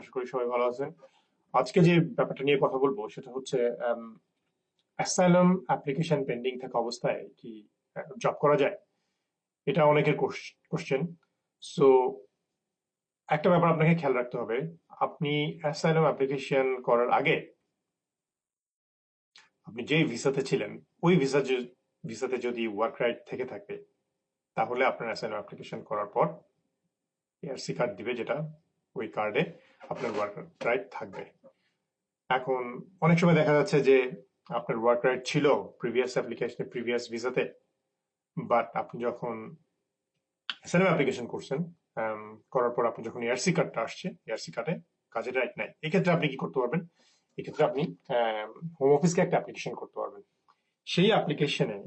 আশা করি সবাই ভালো আছেন। আজকে যে ব্যাপারটা নিয়ে কথা বলব সেটা হচ্ছে অ্যাসাইলাম অ্যাপ্লিকেশন পেন্ডিং থাকা অবস্থায় কি জব করা যায়? এটা অনেকের কোশ্চেন সো একটা ব্যাপার আপনাকে খেয়াল রাখতে হবে। আপনি অ্যাসাইলাম অ্যাপ্লিকেশন করার আগে আপনি যেই ভিসাতে ছিলেন, ওই ভিসা ভিসাতে যদি ওয়ার্ক রাইট থেকে থাকে, তাহলে আপনার অ্যাসাইলাম অ্যাপ্লিকেশন করার পর এআরসি কার্ড দিবে যেটা। ওই কার্ডে আপনার ওয়ার্ক রাইট থাকবে। এখন অনেক সময় দেখা যাচ্ছে যে আপনার ওয়ার্ক রাইট ছিল প্রিভিয়াস অ্যাপ্লিকেশনে প্রিভিয়াস ভিসাতে বাট আপনি যখন এসএনএম অ্যাপ্লিকেশন করছেন করার পর আপনি যখন এআরসি কার্ডটা আসছে এআরসি কার্ডে কাজের রাইট নাই। এক্ষেত্রে আপনি কি করতে পারবেন? এক্ষেত্রে আপনি হোম অফিসকে একটা অ্যাপ্লিকেশন করতে পারবেন। সেই অ্যাপ্লিকেশনে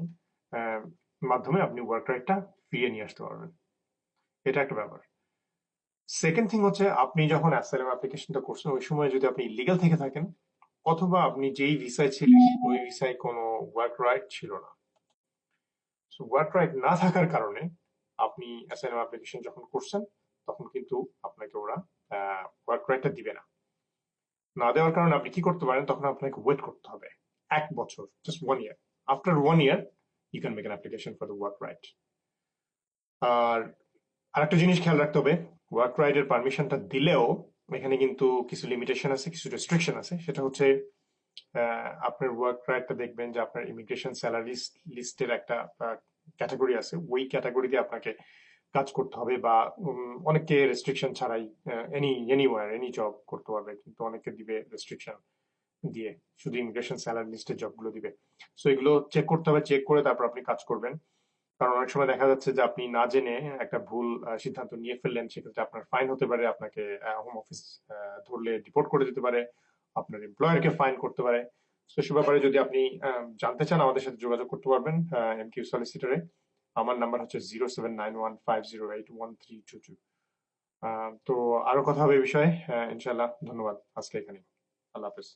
মাধ্যমে আপনি ওয়ার্ক রাইটটা ফিরিয়ে নিয়ে আসতে পারবেন। এটা একটা ব্যাপার। সেকেন্ড থিং হচ্ছে আপনি যখন অ্যাসাইলাম অ্যাপ্লিকেশনটা করছেন ওই সময় যদি আপনি লিগাল থেকে থাকেন অথবা আপনি যেই ভিসায় ছিলেন ওই ভিসায় কোনো ওয়ার্ক রাইট ছিল না। সো ওয়ার্ক রাইট না থাকার কারণে আপনি অ্যাসাইলাম অ্যাপ্লিকেশন যখন করছেন তখন কিন্তু আপনাকে ওরা ওয়ার্ক রাইটটা দিবে না। না দেওয়ার কারণে আপনি কি করতে পারেন তখন আপনাকে ওয়েট করতে হবে এক বছর just one year after one year you can make an application for the work right আর আরেকটা জিনিস খেয়াল রাখতে হবে ওয়ার্ক রাইডের পারমিশনটা দিলেও এখানে কিন্তু কিছু লিমিটেশন আছে, কিছু রেস্ট্রিকশন আছে। সেটা হচ্ছে আপনার ওয়ার্ক রাইটটা দেখবেন যে আপনার ইমিগ্রেশন স্যালারি লিস্টের একটা ক্যাটাগরি আছে। ওই ক্যাটাগরিতে আপনাকে কাজ করতে হবে বা অনেকে রেস্ট্রিকশন ছাড়াই এনি এনিওয়ার এনি জব করতে পারবে কিন্তু অনেকে দিবে রেস্ট্রিকশন দিয়ে, শুধু ইমিগ্রেশন স্যালারি লিস্টের জবগুলো দিবে। সো এগুলো চেক করতে হবে চেক করে তারপর আপনি কাজ করবেন। কারণ অনেক সময় দেখা যাচ্ছে যে আপনি না জেনে একটা ভুল সিদ্ধান্ত নিয়ে ফেললেন, সেক্ষেত্রে আপনার ফাইন হতে পারে, আপনাকে হোম অফিস ধরলে রিপোর্ট করে দিতে পারে, আপনার এমপ্লয়ারকে ফাইন করতে পারে। সেসব ব্যাপারে যদি আপনি জানতে চান, আমাদের সাথে যোগাযোগ করতে পারবেন এম কিউ সলিসিটারে আমার নাম্বার হচ্ছে zero seven nine one five zero eight one three two two তো আরও কথা হবে এই বিষয়ে। ইনশাল্লাহ ধন্যবাদ। আজকে এখানে আল্লাহ হাফেজ।